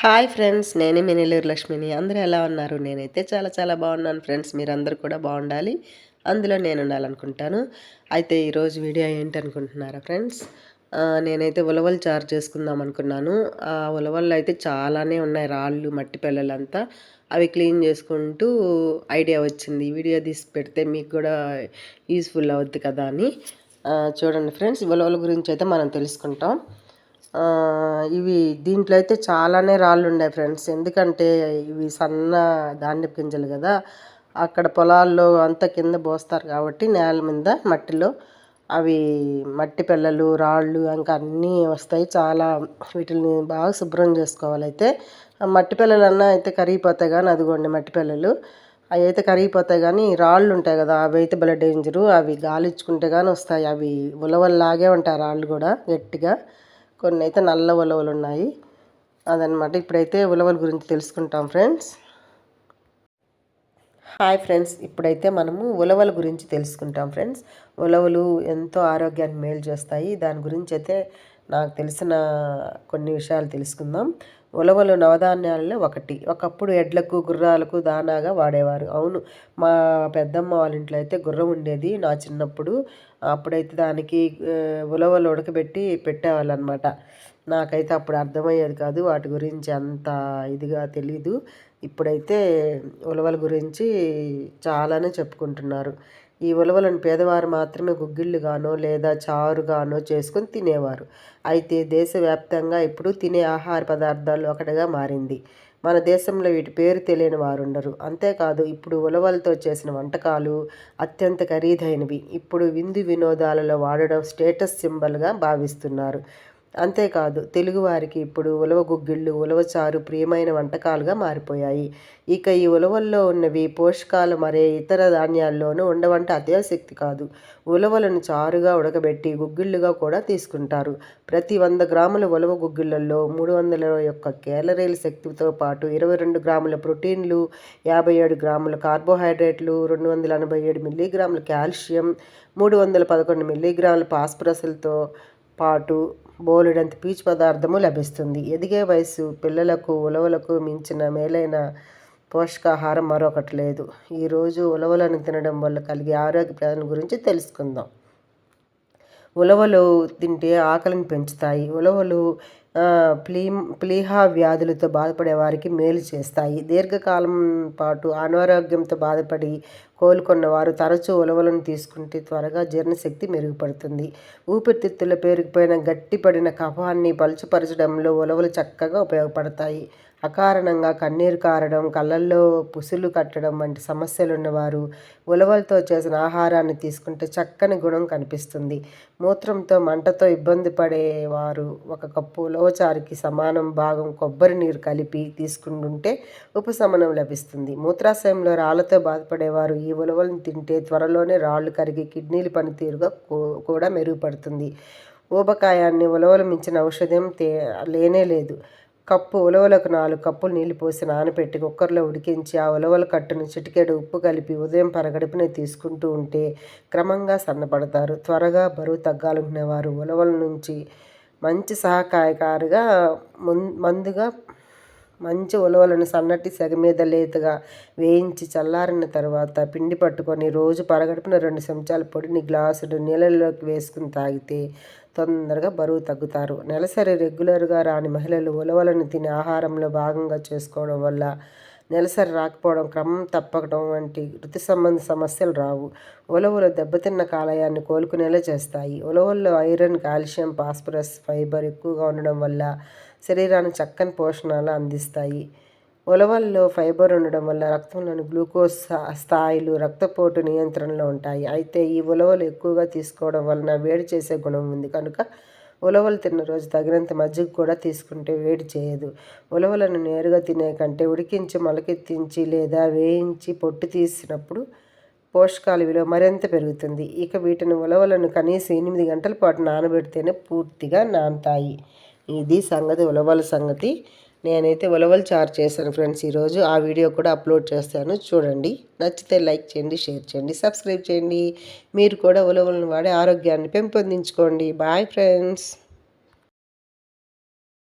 Hi friends నేనే మినిలూరు లక్ష్మిని. అందరూ ఎలా ఉన్నారు? నేనైతే చాలా చాలా బాగున్నాను ఫ్రెండ్స్. మీరందరూ కూడా బాగుండాలి. అందులో నేను ఉండాలనుకుంటాను. అయితే ఈరోజు వీడియో ఏంటి అనుకుంటున్నారా ఫ్రెండ్స్ నేనైతే ఉలవలు చారు చేసుకుందాం అనుకున్నాను. ఆ ఉలవల్లో అయితే చాలానే ఉన్నాయి. రాళ్ళు మట్టి పిల్లలంతా అవి క్లీన్ చేసుకుంటూ ఐడియా వచ్చింది. వీడియో తీసి పెడితే మీకు కూడా యూస్ఫుల్ అవుద్ది కదా అని. చూడండి ఫ్రెండ్స్ ఉలవల గురించి అయితే మనం తెలుసుకుంటాం. ఇవి దీంట్లో అయితే చాలానే రాళ్ళు ఉన్నాయి ఫ్రెండ్స్. ఎందుకంటే ఇవి సన్న ధాన్యపు గింజలు కదా. అక్కడ పొలాల్లో అంతా కింద పోస్తారు కాబట్టి నేల మీద మట్టిలో అవి మట్టి పిల్లలు రాళ్ళు ఇంకా అన్నీ వస్తాయి. చాలా వీటిని బాగా శుభ్రం చేసుకోవాలైతే అయితే. మట్టి పిల్లలన్నా అయితే కరిగిపోతాయి కానీ అదిగోండి మట్టి పిల్లలు. అవి అయితే కరిగిపోతాయి కానీ రాళ్ళు ఉంటాయి కదా అవి అయితే భలే డేంజరు అవి గాలిచ్చుకుంటే కానీ వస్తాయి. అవి ఉలవల్లాగే ఉంటాయి రాళ్ళు కూడా గట్టిగా. కొన్ని అయితే నల్ల ఉలవలు ఉన్నాయి. అదనమాట ఇప్పుడైతే ఉలవల గురించి తెలుసుకుంటాం ఫ్రెండ్స్. Hi friends. ఇప్పుడైతే మనము ఉలవల గురించి తెలుసుకుంటాం ఫ్రెండ్స్. ఉలవలు ఎంతో ఆరోగ్యాన్ని మేలు చేస్తాయి. దాని గురించి అయితే నాకు తెలిసిన కొన్ని విషయాలు తెలుసుకుందాం. ఉలవలు నవధాన్యాలలో ఒకటి. ఒకప్పుడు ఎడ్లకు గుర్రాలకు దానాగా వాడేవారు. అవును మా పెద్దమ్మ వాళ్ళ ఇంట్లో అయితే గుర్రం ఉండేది నా చిన్నప్పుడు. అప్పుడైతే దానికి ఉలవలు ఉడకబెట్టి పెట్టేవాళ్ళు అనమాట నాకైతే అప్పుడు అర్థమయ్యేది కాదు వాటి గురించి అంత ఇదిగా తెలీదు. ఇప్పుడైతే ఉలవల గురించి చాలానే చెప్పుకుంటున్నారు. ఈ ఉలవలను పేదవారు మాత్రమే గుగ్గిళ్ళుగానో లేదా చారుగానో చేసుకొని తినేవారు. అయితే దేశవ్యాప్తంగా ఇప్పుడు తినే ఆహార పదార్థాలు ఒకటిగా మారింది. మన దేశంలో వీటి పేరు తెలియని వారు ఉండరు అంతేకాదు ఇప్పుడు ఉలవలతో చేసిన వంటకాలు అత్యంత ఖరీదైనవి. ఇప్పుడు విందు వినోదాలలో వాడడం స్టేటస్ సింబల్గా భావిస్తున్నారు. అంతేకాదు తెలుగువారికి ఇప్పుడు ఉలవ గుగ్గిళ్ళు ఉలవచారు ప్రియమైన వంటకాలుగా మారిపోయాయి. ఇక ఈ ఉలవల్లో ఉన్నవి పోషకాలు మరే ఇతర ధాన్యాల్లోనూ ఉండవంట అత్యాశక్తి కాదు. ఉలవలను చారుగా ఉడకబెట్టి గుగ్గిళ్ళుగా కూడా తీసుకుంటారు. ప్రతి వంద గ్రాముల ఉలవ గుగ్గిళ్ళల్లో మూడు వందల యొక్క క్యాలరీల శక్తితో పాటు ఇరవై రెండు గ్రాముల ప్రోటీన్లు యాభై ఏడు గ్రాముల కార్బోహైడ్రేట్లు రెండు వందల ఎనభై ఏడు మిల్లీగ్రాముల కాల్షియం మూడు వందల పదకొండు మిల్లీగ్రాముల పాస్పరస్లతో పాటు బోలెడంత పీచు పదార్థము లభిస్తుంది. ఎదిగే వయసు పిల్లలకు ఉలవలకు మించిన మేలైన పోషకాహారం మరొకటి లేదు. ఈరోజు ఉలవలను తినడం వల్ల కలిగే ఆరోగ్య ప్రయోజనం గురించి తెలుసుకుందాం. ఉలవలు తింటే ఆకలిని పెంచుతాయి. ఉలవలు ప్లీ ప్లీహా వ్యాధులతో బాధపడే వారికి మేలు చేస్తాయి. దీర్ఘకాలం పాటు అనారోగ్యంతో బాధపడి కోలుకున్న వారు తరచూ ఉలవలను తీసుకుంటే త్వరగా జీర్ణశక్తి మెరుగుపడుతుంది. ఊపిరితిత్తుల పేరుకుపోయిన గట్టిపడిన కఫాన్ని పలుచుపరచడంలో ఉలవలు చక్కగా ఉపయోగపడతాయి. అకారణంగా కన్నీరు కారడం కళ్ళల్లో పుసులు కట్టడం వంటి సమస్యలు ఉన్నవారు ఉలవలతో చేసిన ఆహారాన్ని తీసుకుంటే చక్కని గుణం కనిపిస్తుంది. మూత్రంతో మంటతో ఇబ్బంది పడేవారు ఒక కప్పులో ఉలవచారుకి సమానం భాగం కొబ్బరి నీరు కలిపి తీసుకుంటుంటే ఉపశమనం లభిస్తుంది. మూత్రాశయంలో రాళ్ళతో బాధపడేవారు ఈ ఉలవలను తింటే త్వరలోనే రాళ్ళు కరిగి కిడ్నీల పనితీరుగా కూడా మెరుగుపడుతుంది. ఊబకాయాన్ని ఉలవలు మించిన ఔషధం తే లేనే లేదు. కప్పు ఉలవలకు నాలుగు కప్పులు నీళ్ళు పోసి నానబెట్టి కుక్కర్లో ఉడికించి ఆ ఉలవల కట్టును చిటికెడు ఉప్పు కలిపి ఉదయం పరగడుపునే తీసుకుంటూ ఉంటే క్రమంగా సన్నపడతారు. త్వరగా బరువు తగ్గాలనుకునేవారు. ఉలవల నుంచి మంచి సహకాయకారుగా మందుగా మంచి ఉలవలను సన్నటి సెగ మీద లేతగా వేయించి చల్లారిన తర్వాత పిండి పట్టుకొని రోజు పరగడుపున రెండు చెంచాల పొడిని గ్లాసుడు నీళ్ళలోకి వేసుకుని తాగితే తొందరగా బరువు తగ్గుతారు. నెలసరి రెగ్యులర్గా రాని మహిళలు ఉలవలను తిని ఆహారంలో భాగంగా చేసుకోవడం వల్ల నెలసరి రాకపోవడం క్రమం తప్పకడం వంటి ఋతు సంబంధ సమస్యలు రావు. ఉలవలు దెబ్బతిన్న కాలయాన్ని కోలుకునేలా చేస్తాయి. ఉలవల్లో ఐరన్ కాల్షియం ఫాస్ఫరస్ ఫైబర్ ఎక్కువగా ఉండడం వల్ల శరీరానికి చక్కని పోషణాలు అందిస్తాయి. ఉలవల్లో ఫైబర్ ఉండడం వల్ల రక్తంలోని గ్లూకోజ్ స్థాయిలు రక్తపోటు నియంత్రణలో ఉంటాయి. అయితే ఈ ఉలవలు ఎక్కువగా తీసుకోవడం వలన వేడి చేసే గుణం ఉంది. కనుక ఉలవలు తిన్న రోజు తగినంత మజ్జిగ కూడా తీసుకుంటే వేడి చేయదు. ఉలవలను నేరుగా తినే కంటే ఉడికించి మొలకెత్తించి లేదా వేయించి పొట్టు తీసినప్పుడు పోషకాల విలువ మరింత పెరుగుతుంది. ఇక వీటిని ఉలవలను కనీసం ఎనిమిది గంటల పాటు నానబెడితేనే పూర్తిగా నానుతాయి. ఇది సంగతి ఉలవల సంగతి. నేనైతే ఉలవలు చారు చేశాను ఫ్రెండ్స్ ఈరోజు. ఆ వీడియో కూడా అప్లోడ్ చేస్తాను. చూడండి. నచ్చితే లైక్ చేయండి షేర్ చేయండి సబ్స్క్రైబ్ చేయండి. మీరు కూడా ఉలవలను వాడే ఆరోగ్యాన్ని పెంపొందించుకోండి. Bye friends.